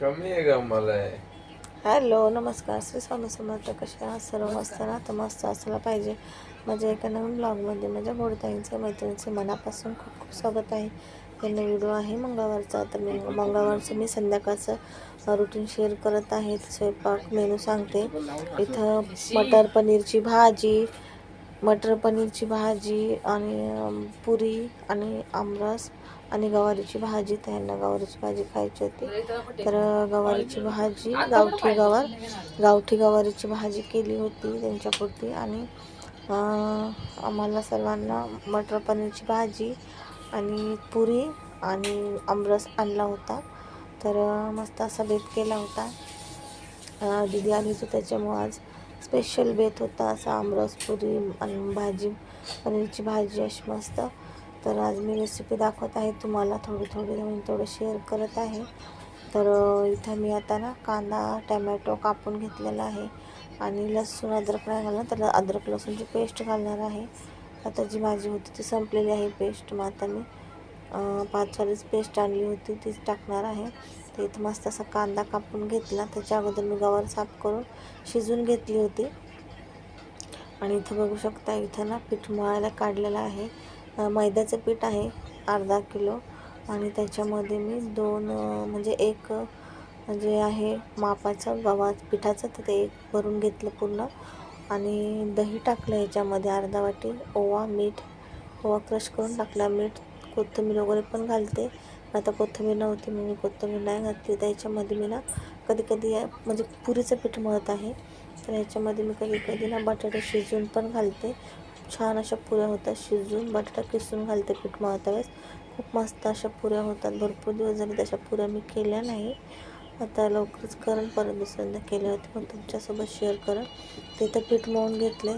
कमी आहे का मला? हॅलो नमस्कार. श्री स्वामी समर्थ कसे आहात? सर्व मस्त ना? तर मस्त असायला पाहिजे. माझ्या एका नवीन ब्लॉगमध्ये माझ्या गोडताईंचं मैत्रिणीचे मनापासून खूप खूप स्वागत आहे. त्यांना व्हिडिओ आहे मंगळवारचा. तर मी मंगळवारचं मी संध्याकाळचं रुटीन शेअर करत आहे. स्वयंपाक मेनू सांगते. इथं मटर पनीरची भाजी मटर पनीरची भाजी आणि पुरी आणि आमरस आणि गवारीची भाजी. त्यांना गवारीची भाजी खायची होती. तर गवारीची भाजी गावठी गवार गावठी गवारीची भाजी केली होती त्यांच्यापुरती. आणि आम्हाला सर्वांना मटर पनीरची भाजी आणि पुरी आणि आमरस आणला होता. तर मस्त असा बेत केला होता. दिदी आली होती त्याच्यामुळं आज. स्पेशल बेत होता असा आमरस पुरी आणि भाजी पनीरची भाजी अशी मस्त. तर आज मी रेसिपी दाखवत आहे तुम्हाला थोडी थोडी म्हणून थोडं शेअर करत आहे. तर इथं मी आता ना कांदा टमॅटो कापून घेतलेला आहे. आणि लसूण अद्रक नाही घालणार तर अद्रक लसूणची पेस्ट घालणार आहे. आता जी भाजी होती ती संपलेली आहे पेस्ट मग आता मी पाचवालीच पेस्ट आणली होती तीच टाकणार आहे. तर इथं मस्त असा कांदा कापून घेतला. त्याच्या अगोदर मी गवार साफ करून शिजून घेतली होती. आणि इथं बघू शकता इथं ना पीठ मळायला काढलेलं आहे. मैद्याचं पीठ आहे अर्धा किलो. आणि त्याच्यामध्ये मी दोन म्हणजे एक जे आहे मापाचं गव्हा पिठाचं तर ते एक भरून घेतलं पूर्ण. आणि दही टाकलं ह्याच्यामध्ये अर्धा वाटी ओवा मीठ. ओवा क्रश करून टाकला मीठ कोथिंबीर वगैरे पण घालते. आता कोथिंबीर नव्हती म्हणून मी कोथिंबीर नाही घातली. तर ह्याच्यामध्ये मी ना कधी कधी म्हणजे पुरीचं पीठ मळत आहे. तर ह्याच्यामध्ये मी कधी कधी ना बटाटे शिजवून पण घालते. छान अशा पुऱ्या होतात शिजवून बटाटा किसून घालते पीठ मळता वेळेस. खूप मस्त अशा पुऱ्या होतात. भरपूर दिवस झाले तशा पुऱ्या मी केल्या नाही. आता लवकरच करण परत दुसऱ्यांदा केल्या होत्या. पण तुमच्यासोबत शेअर करण. तिथं पीठ मळून घेतले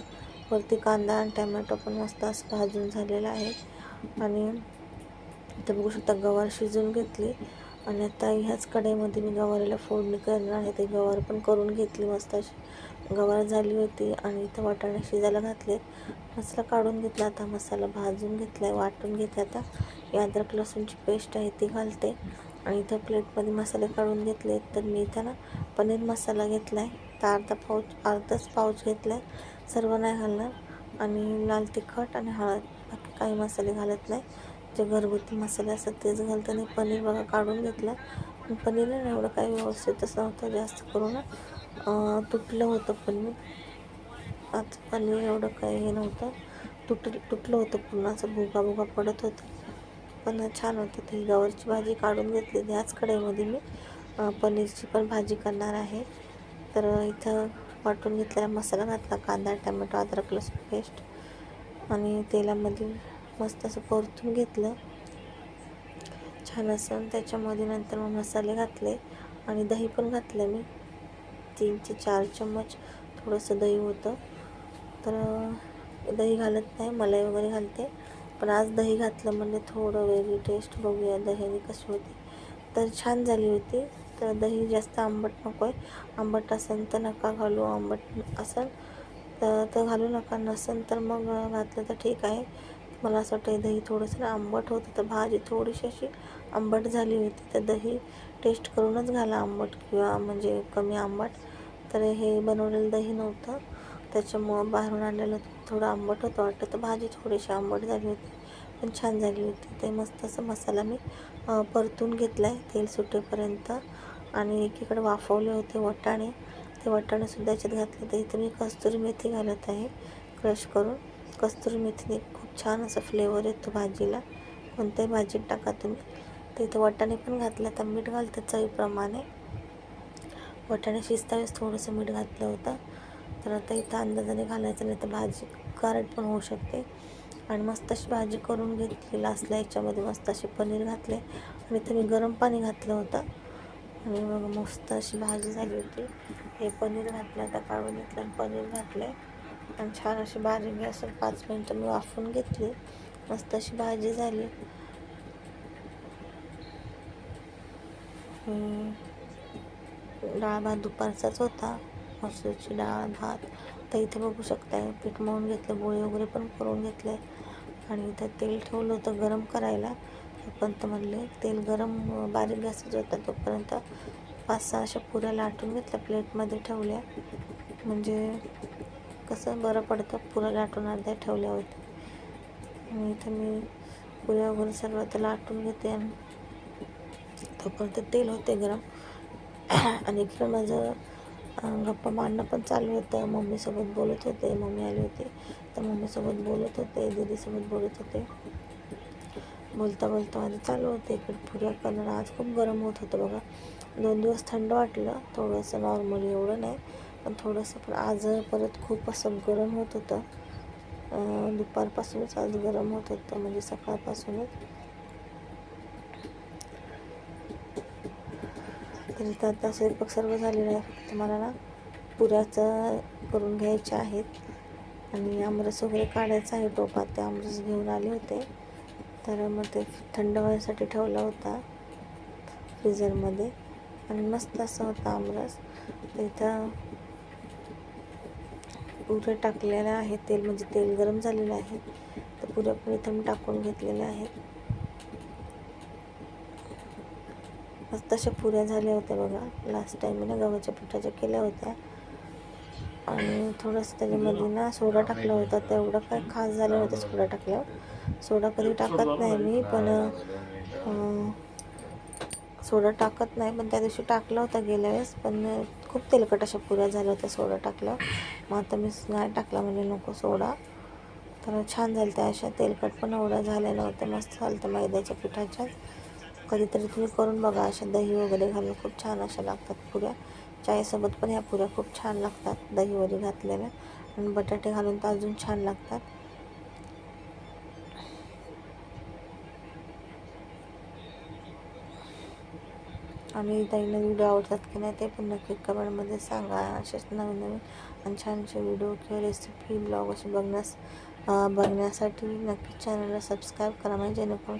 वरती कांदा आणि टमॅटो पण मस्त असं भाजून झालेला आहे. आणि इथं बघू शकता गवार शिजवून घेतली. आणि आता ह्याच कढईमध्ये मी गवारीला फोडणी करणार आहे. ते गवार पण करून घेतली मस्त अशी. गवार झाली होती आणि इथं वाटाणे शिजायला घातले मसाला काढून घेतला आता. मसाला भाजून घेतला आहे वाटून घेते आता. ही अद्रक लसूणची पेस्ट आहे ती घालते. आणि इथं प्लेटमध्ये मसाले काढून घेतले तर मी इथं ना पनीर मसाला घेतला आहे तर अर्धा पाऊच अर्धाच पाऊच घेतला आहे सर्व नाही घालणार. आणि लाल तिखट आणि हळद. बाकी काही मसाले घालत नाही. जे घरगुती मसाले असतात तेच घालतं पनीर बघा काढून घेतलं. पण पनीर नाही एवढं काही व्यवस्थित असं नव्हतं जास्त करून तुटलं होतं पनीर. आज पनीर एवढं काही हे नव्हतं. तुट तुटलं होतं पूर्ण असं भुगा भुगा पडत होतं. पण छान होतं ती गवारची भाजी काढून घेतली ह्याच कढईमध्ये मी पनीरची पण भाजी करणार आहे. तर इथं वाटून घेतलेला मसाला घातला कांदा टमॅटो अद्रक लसूण पेस्ट आणि तेलामध्ये मस्त असं परतून घेतलं. छान असं त्याच्यामध्ये नंतर मग मसाले घातले आणि दही पण घातलं मी. तीन ते चार चम्मच थोडंसं दही होतं. तर दही घालत नाही मलाई वगैरे घालते. पण आज दही घातलं म्हणजे थोडं वेगळी टेस्ट बघूया दह्याने कशी होती. तर छान झाली होती. तर दही जास्त आंबट नको आहे आंबट असेल तर नका घालू आंबट असेल तर तर घालू नका. नसेल तर मग घातलं तर ठीक आहे. मला असं वाटतं दही थोडंसं आंबट होतं. तर भाजी थोडीशी अशी आंबट झाली होती. तर दही टेस्ट करूनच घाला आंबट किंवा म्हणजे कमी आंबट. तर हे बनवलेलं दही नव्हतं. त्याच्यामुळं बाहेरून आणलेलं थोडं आंबट होतं वाटतं. तर भाजी थोडीशी आंबट झाली होती. पण छान झाली होती. ते मस्त असं मसाला मी परतून घेतला आहे तेल सुटेपर्यंत. आणि एकीकडे वाफवले होते वटाणे. ते वटाणेसुद्धा याच्यात घातले तर इथे मी कस्तुरी मेथी घालत आहे. क्रश करून. कस्तुरी मेथीने छान असं फ्लेवर येतो भाजीला. कोणत्याही भाजीत टाका तुम्ही. तर इथं वाटाणे पण घातलं तर मीठ घालतं चवीप्रमाणे. वाटाणे शिजतावेळेस थोडंसं मीठ घातलं होतं. तर आता इथं अंदाजाने घालायचं नाही तर भाजी कारट पण होऊ शकते. आणि मस्त अशी भाजी करून घेतली लास्टला याच्यामध्ये मस्त असे पनीर घातले. आणि इथं मी गरम पाणी घातलं होतं. आणि मग मस्त अशी भाजी झाली होती. हे पनीर घातलं आता काढून घेतलं आणि पनीर घातलं आणि छान अशी भाजी गॅसवर पाच मिनटं मी वाफून घेतली. मस्त अशी भाजी झाली. डाळ भात दुपारचाच होता. मसूरची डाळ भात. तर इथे बघू शकताय पीठ मळून घेतलं गोळे वगैरे पण करून घेतले आणि इथं तेल ठेवलं होतं गरम करायला. तोपर्यंत म्हणले तेल गरम बारीक गॅसच होता. तोपर्यंत पाच सहा अशा पुऱ्या लाटून घेतल्या प्लेटमध्ये ठेवल्या. म्हणजे कसं बरं पडतं पुऱ्या लाटून अर्ध्या ठेवल्या होत्या. आणि इथं मी पुऱ्या वगैरे सर्व तर लाटून घेते तोपर्यंत तेल होते गरम. आणि इकडं माझं गप्पा मारणं पण चालू होतं. मम्मीसोबत बोलत होते मम्मी आली होती. तर मम्मीसोबत बोलत होते दीदीसोबत बोलत होते. बोलता बोलता माझं चालू होते. इकडे पुऱ्या करणं आज खूप गरम होत होतं बघा. दोन दिवस थंड वाटलं थोडंसं नॉर्मली एवढं नाही. पण थोडंसं पण आज परत खूप असं गरम होत होतं. दुपारपासूनच आज गरम होत होतं म्हणजे सकाळपासूनच. तरी तर आता स्वयंपाक सर्व झालेला आहे फक्त मला ना पुऱ्याचं करून घ्यायच्या आहेत. आणि आमरस वगैरे काढायचा आहे टोपात ते आमरस घेऊन आले होते. तर मग ते थंड व्हायसाठी ठेवला होता फ्रीझरमध्ये आणि मस्त असं होता आमरस. तर पुऱ्या पुरे टाकलेलं आहे तेल म्हणजे तेल गरम झालेलं आहे. तर पुऱ्या पण इथं मी टाकून घेतलेल्या आहेत मस्त अशा पुऱ्या झाल्या होत्या बघा. लास्ट टाईम मी ना गव्हाच्या पिठाच्या केल्या होत्या. आणि थोडंसं त्याच्यामध्ये ना सोडा टाकला होता. तेवढं काय खास झालं होतं सोडा टाकल्यावर. सोडा कधी टाकत नाही मी पण सोडा टाकत नाही. पण त्या दिवशी टाकला होता गेल्या वेळेस. पण खूप तेलकट अशा पुऱ्या झाल्या होत्या सोडा टाकल्यावर. मग आता मी नाही टाकला म्हणजे नको सोडा. तर छान झालं त्या अशा तेलकट पण एवढं झाल्या नव्हतं मस्त झालं मैद्याच्या पिठाच्या. कधीतरी तुम्ही करून बघा अशा दही वगैरे घालून खूप छान अशा लागतात पुऱ्या. चायसोबत पण ह्या पुऱ्या खूप छान लागतात दही वगैरे घातलेल्या. आणि बटाटे घालून तर अजून छान लागतात. आणि ताईंना व्हिडिओ आवडतात की नाही ते पण नक्की कमेंटमध्ये सांगा. असेच नवीन नवीन आणि छानसे व्हिडिओ किंवा रेसिपी ब्लॉग असे बघण्यास बघण्यासाठी नक्की चॅनलला सबस्क्राईब करा. म्हणजे जेणेकरून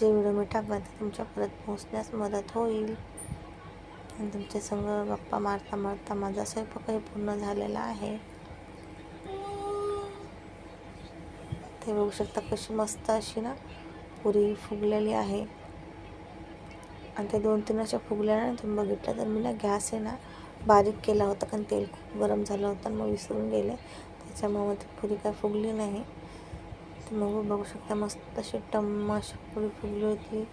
जे व्हिडिओ मी टाकणार ते तुमच्यापर्यंत पोहोचण्यास मदत होईल. आणि तुमच्या संग गप्पा मारता मारता माझा स्वयंपाकही पूर्ण झालेला आहे. ते बघू शकता कशी मस्त अशी ना पुरी फुगलेली आहे. आणि ते दोन तीन अशा फुगल्या ना तुम्ही बघितलं तर मी ना गॅस आहे ना बारीक केला होता कारण तेल खूप गरम झालं होतं आणि मग विसरून गेले. त्याच्यामुळे मग ती पुरी काय फुगली नाही. तर मग बघू शकता मस्त अशी टम्म अशी पुरी फुगली होती.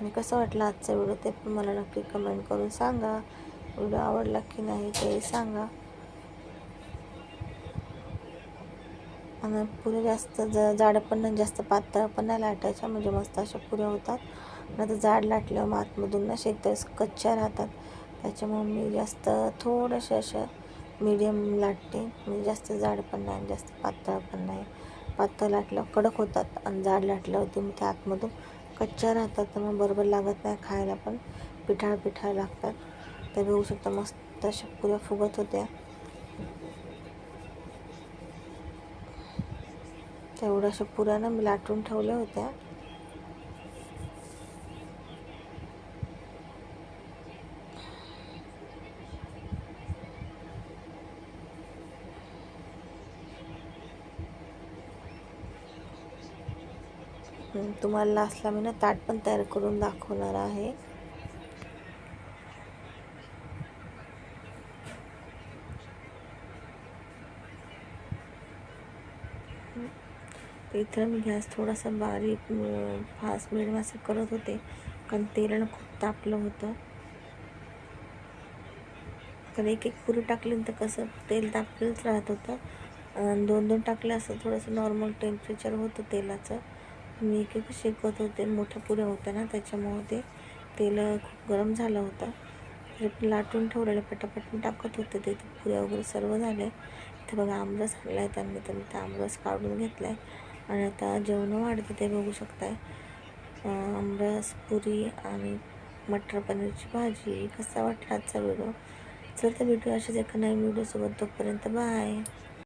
आणि कसं वाटलं आजचा व्हिडिओ ते पण मला नक्की कमेंट करून सांगा. व्हिडिओ आवडला की नाही तेही सांगा. आणि पुऱ्या जास्त ज जाड पण नाही जास्त पातळ पण नाही लाटायच्या म्हणजे मस्त अशा पुऱ्या होतात. आणि आता जाड लाटल्यावर मग आतमधून ना शेकतर कच्च्या राहतात. त्याच्यामुळे मी जास्त थोडंशा अशा मीडियम लाटते. म्हणजे जास्त जाड पण नाही आणि जास्त पातळ पण नाही. पातळ लाटल्यावर कडक होतात आणि जाड लाटल्यावरती मग ते आतमधून कच्च्या राहतात. तर मग बरोबर लागत नाही खायला पण. पिठाळ पिठाळ लागतात. तर बघू शकता मस्त अशा पुऱ्या फुगत होत्या. तेवढ्या अशा मी लाटून ठेवल्या होत्या. तुम्हाला लास्टला मी ना ताट पण तयार करून दाखवणार आहे. तर इथं मी गॅस थोडासा बारीक फास्ट मिडियम असं करत होते. कारण तेलनं खूप तापलं होतं. कारण एक एक पुरी टाकली तर कसं तेल तापलेलंच राहत होतं. आणि दोन दोन टाकले असं थोडंसं नॉर्मल टेम्परेचर होतं तेलाचं. मी एक एक शेकत होते. मोठ्या पुऱ्या होत्या ना त्याच्यामुळे ते तेल खूप गरम झालं होतं. लाटून ठेवलेलं पटापट मी टाकत होते. ते पुऱ्या वगैरे सर्व झाले. इथे बघा आमरस आणला आहे त्यांनी. तर मी ते आमरस काढून घेतला आहे आणि आता जेवणं वाढते ते बघू शकताय. आमरस पुरी आणि मटर पनीरची भाजी. कसा वाटला आजचा व्हिडिओ चल तर व्हिडिओ अशाच एका नवीन व्हिडिओसोबत. तोपर्यंत बाय.